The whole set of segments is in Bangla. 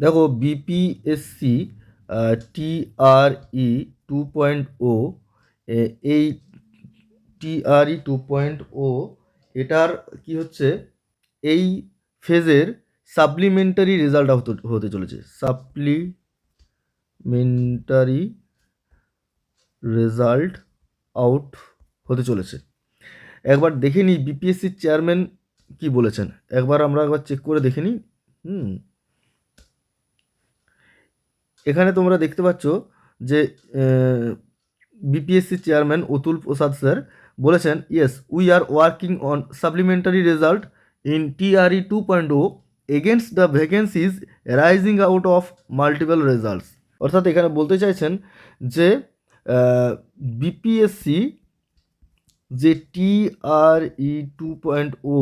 দেখো BPSC TRE two point O এই টিআরই টু পয়েন্ট ও এটার কি হচ্ছে? এই ফেজের সাপ্লিমেন্টারি রেজাল্ট হতে চলেছে। সাপ্লিমেন্টারি রেজাল্ট আউট হতে চলেছে। একবার দেখে নিই বিপিএসসির চেয়ারম্যান কি বলেছেন? একবার আমরা একবার চেক করে দেখে নিই। হুম। এখানে তোমরা দেখতে পাচ্ছ যে BPSC chairman Atul Prasad sir বলেছেন yes we are working on supplementary result in TRE two point O against the vacancies rising out of multiple results অর্থাৎ এখানে বলতে চাইছেন যে বিপিএসসি যে টিআরই টু পয়েন্ট ও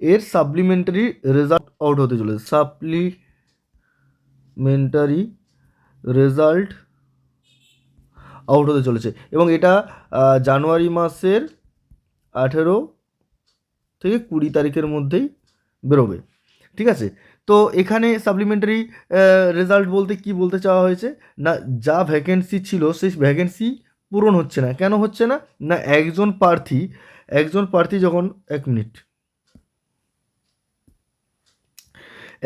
এর সাপ্লিমেন্টারি রেজাল্ট আউট হতে চলেছে। সাপ্লিমেন্টারি রেজাল্ট আউট হতে চলেছে। এবং এটা জানুয়ারি মাসের আঠেরো থেকে কুড়ি তারিখের মধ্যেই বেরোবে। ঠিক আছে? তো এখানে সাপ্লিমেন্টারি রেজাল্ট বলতে কি বলতে চাওয়া হয়েছে? না, যা ভ্যাকেন্সি ছিল, সেই ভ্যাকেন্সি পূরণ হচ্ছে না। কেন হচ্ছে না? না, একজন প্রার্থী একজন প্রার্থী যখন, এক মিনিট।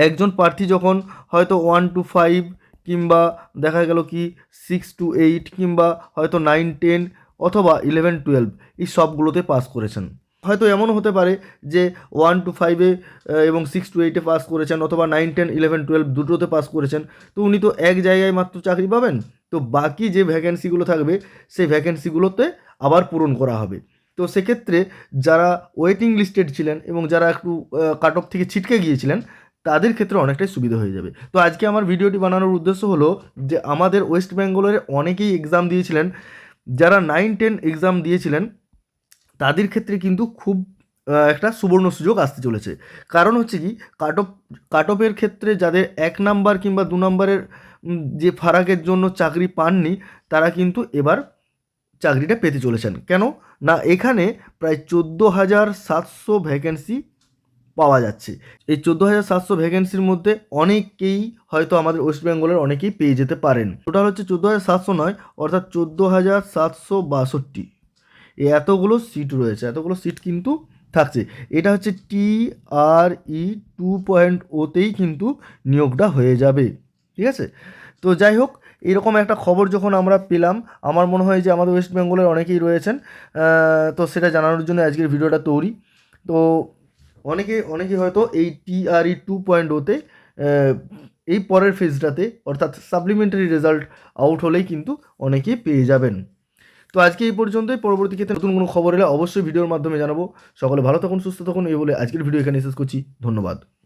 একজন প্রার্থী যখন হয়তো ওয়ান টু ফাইভ কিংবা দেখা গেল কি সিক্স টু এইট কিংবা হয়তো নাইন টেন অথবা ইলেভেন টুয়েলভ এই সবগুলোতে পাস করেছেন। হয়তো এমনও হতে পারে যে ওয়ান টু ফাইভে এবং সিক্স টু এইটে পাস করেছেন অথবা নাইন টেন ইলেভেন টুয়েলভ দুটোতে পাস করেছেন। তো উনি তো এক জায়গায় মাত্র চাকরি পাবেন। তো বাকি যে ভ্যাকেন্সিগুলো থাকবে, সেই ভ্যাকেন্সিগুলোতে আবার পূরণ করা হবে। তো সেক্ষেত্রে যারা ওয়েটিং লিস্টেড ছিলেন এবং যারা একটু কাট অফ থেকে ছিটকে গিয়েছিলেন তাদের ক্ষেত্রে অনেকটাই সুবিধা হয়ে যাবে। তো আজকে আমার ভিডিওটি বানানোর উদ্দেশ্য হলো যে, আমাদের ওয়েস্ট বেঙ্গলের অনেকেই এক্সাম দিয়েছিলেন। যারা নাইন টেন এক্সাম দিয়েছিলেন, তাদের ক্ষেত্রে কিন্তু খুব একটা সুবর্ণ সুযোগ আসতে চলেছে। কারণ হচ্ছে কি কাট অফ কাট অফের ক্ষেত্রে যাদের এক নাম্বার কিংবা দু নম্বরের যে ফারাকের জন্য চাকরি পাননি, তারা কিন্তু এবার চাকরিটা পেতে চলেছেন। কেন? না, এখানে প্রায় চোদ্দ হাজার সাতশো ভ্যাকেন্সি পাওয়া যাচ্ছে। এই চোদ্দ হাজার সাতশো ভ্যাকেন্সির মধ্যে অনেকেই হয়তো আমাদের ওয়েস্ট বেঙ্গলের অনেকেই পেয়ে যেতে পারেন। টোটাল হচ্ছে চোদ্দ হাজার সাতশো নয়, অর্থাৎ চোদ্দ হাজার সাতশো বাষট্টি। এতগুলো সিট রয়েছে, এতগুলো সিট কিন্তু থাকছে। এটা হচ্ছে টি আর ই টু পয়েন্ট ওতেই কিন্তু নিয়োগটা হয়ে যাবে। ঠিক আছে? তো যাই হোক, এরকম একটা খবর যখন আমরা পেলাম, আমার মনে হয় যে আমাদের ওয়েস্ট বেঙ্গলের অনেকেই রয়েছেন তো সেটা জানানোর জন্য আজকের ভিডিওটা তৈরি। তো অনেকে অনেকে হয়তো এই টিআরই টু পয়েন্ট ওতে এই পরের ফেজটাতে অর্থাৎ সাপ্লিমেন্টারি রেজাল্ট আউট হলেই কিন্তু অনেকেই পেয়ে যাবেন। তো আজকে এই পর্যন্তই। পরবর্তী ক্ষেত্রে নতুন কোনো খবর এলে অবশ্যই ভিডিওর মাধ্যমে জানাব। সকলে ভালো থাকুন, সুস্থ থাকুন। এই বলে আজকের ভিডিও এখানে শেষ করছি। ধন্যবাদ।